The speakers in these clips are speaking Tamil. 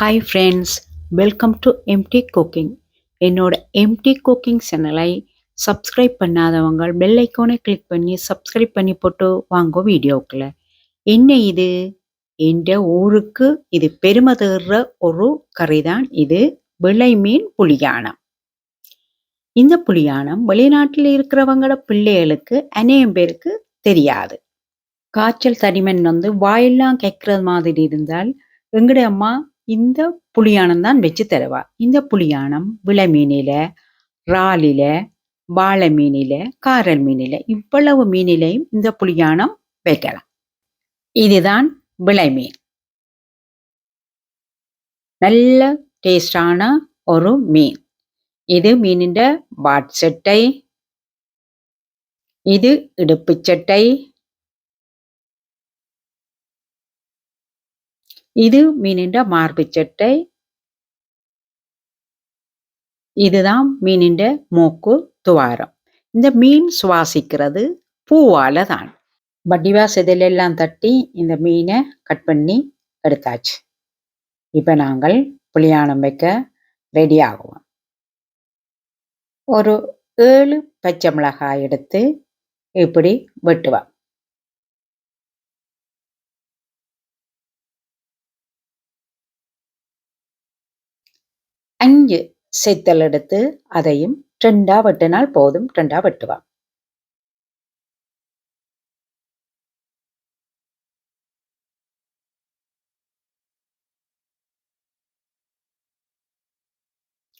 Hi friends welcome to MT cooking என்னோட எம்டி குக்கிங் சேனலை சப்ஸ்கிரைப் பண்ணாதவங்க பெல் ஐக்கானை கிளிக் பண்ணி சப்ஸ்கிரைப் பண்ணி போட்டு வாங்க வீடியோக்குள்ள. என்ன இது? என்ற ஊருக்கு இது பெருமை தேடுற ஒரு கறி தான் இது? விளை மீன் புளியானம் இந்த புளியானம் வெளிநாட்டில் இருக்கிறவங்களோட பிள்ளைகளுக்கு அநேகம் பேருக்கு தெரியாது. காய்ச்சல் தடிமன் வந்து வாயெல்லாம் கேட்கறது மாதிரி இருந்தால் எங்கட அம்மா இந்த புளியானம் தான் வச்சு தருவா. இந்த புளியானம் விளை மீனில ராலில வாழை மீனில காரல் மீனில இவ்வளவு மீனிலையும் இந்த புளியானம் வைக்கலாம். இதுதான் விளை மீன். நல்ல டேஸ்டான ஒரு மீன். இது மீனின் பாட் சட்டை இது இடுப்பு சட்டை இது மீனின் மார்பு சட்டை. இதுதான் மீனின் மூக்கு துவாரம். இந்த மீன் சுவாசிக்கிறது பூவால தான் வடிவா செதிலெல்லாம் தட்டி இந்த மீனை கட் பண்ணி எடுத்தாச்சு. இப்போ நாங்கள் புளியானம் வைக்க ரெடி ஆகுவோம். ஒரு ஏழு பச்சை மிளகாய் எடுத்து இப்படி வெட்டுவோம். அஞ்சு. செத்தல் எடுத்து அதையும் ரெண்டா வெட்டினால் போதும் ரெண்டா வெட்டுவான்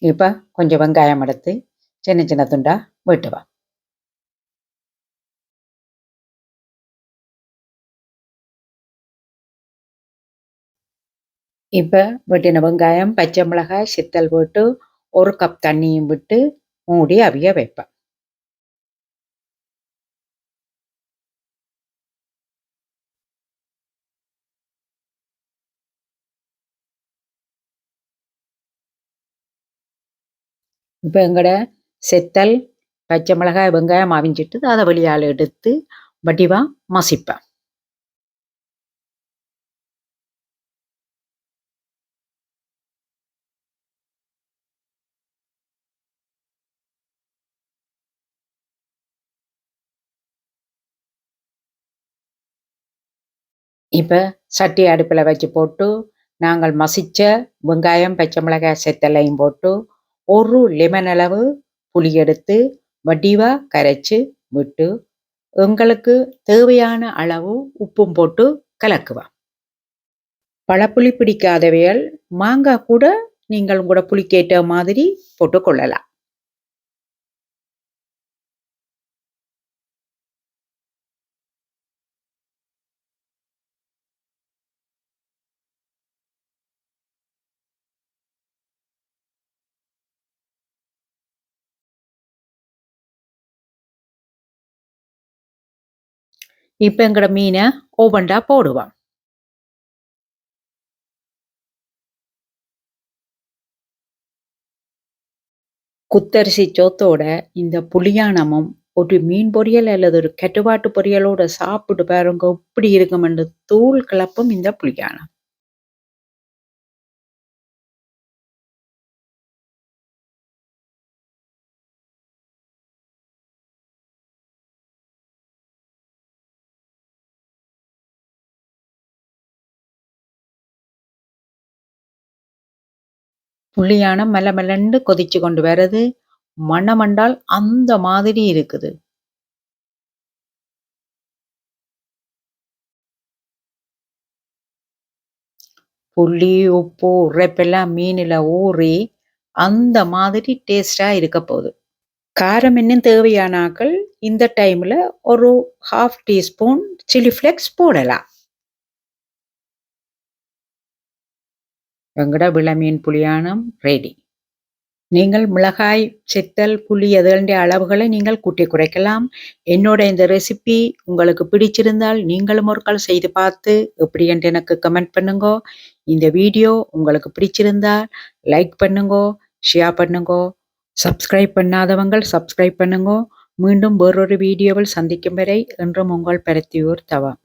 இப்போ கொஞ்சம் வெங்காயம் எடுத்து சின்ன சின்ன துண்டா வெட்டுவான் இப்போ வெட்டின வெங்காயம் பச்சை மிளகாய் சித்தல் போட்டு ஒரு கப் தண்ணியும் விட்டு மூடி அவிய வைப்பேன். இப்போ எங்கட செத்தல் பச்சை மிளகாய் வெங்காயம் அவிஞ்சிட்டு அதை வெளியால் எடுத்து வடிவாக மசிப்பேன். இப்போ சட்டி அடுப்பில் வச்சு போட்டு நாங்கள் மசித்த வெங்காயம் பச்சை மிளகாய் செத்தலையும் போட்டு ஒரு லெமன் அளவு புளி எடுத்து வடிவாக கரைச்சி விட்டு எங்களுக்கு தேவையான அளவு உப்பும் போட்டு கலக்குவோம். பழப்புளி பிடிக்காதவையல் மாங்காய் கூட நீங்கள் கூட புளிக்கேற்ற மாதிரி போட்டுக்கொள்ளலாம் இப்போ எங்கட மீனை ஓவண்டா போடுவான் குத்தரிசி சோத்தோட இந்த புளியானமும் ஒரு மீன் பொரியல் அல்லது ஒரு கெட்டுவாட்டு பொரியலோட சாப்பிட்டு பாருங்க இப்படி இருக்கும் என்று தூள் கிளப்பும் இந்த புளியானம் புள்ளியான மெல்ல மெல்லண்டு கொதிச்சு கொண்டு வர்றது மணமண்டால் அந்த மாதிரி இருக்குது. புள்ளி உப்பு உரைப்பெல்லாம் மீனில் ஊறி அந்த மாதிரி டேஸ்டா இருக்க போகுது. காரம் இன்னும் தேவையானாக்கள் இந்த டைம்ல ஒரு ஹாஃப் டீஸ்பூன் சில்லி ஃப்ளெக்ஸ் போடலாம். வெங்கட விளமீன் புளியானம் ரெடி நீங்கள் மிளகாய் சித்தல் புளி அதனுடைய அளவுகளை நீங்கள் கூட்டி குறைக்கலாம். என்னோட இந்த ரெசிபி உங்களுக்கு பிடிச்சிருந்தால் நீங்களும் ஒரு கால் செய்து பார்த்து எப்படி என்று எனக்கு கமெண்ட் பண்ணுங்கோ. இந்த வீடியோ உங்களுக்கு பிடிச்சிருந்தால் லைக் பண்ணுங்கோ ஷேர் பண்ணுங்கோ சப்ஸ்கிரைப் பண்ணாதவங்கள் சப்ஸ்கிரைப் பண்ணுங்கோ. மீண்டும் வேறொரு வீடியோவில் சந்திக்கும் வரை என்றும் உங்கள் பருத்தியூர் தவம்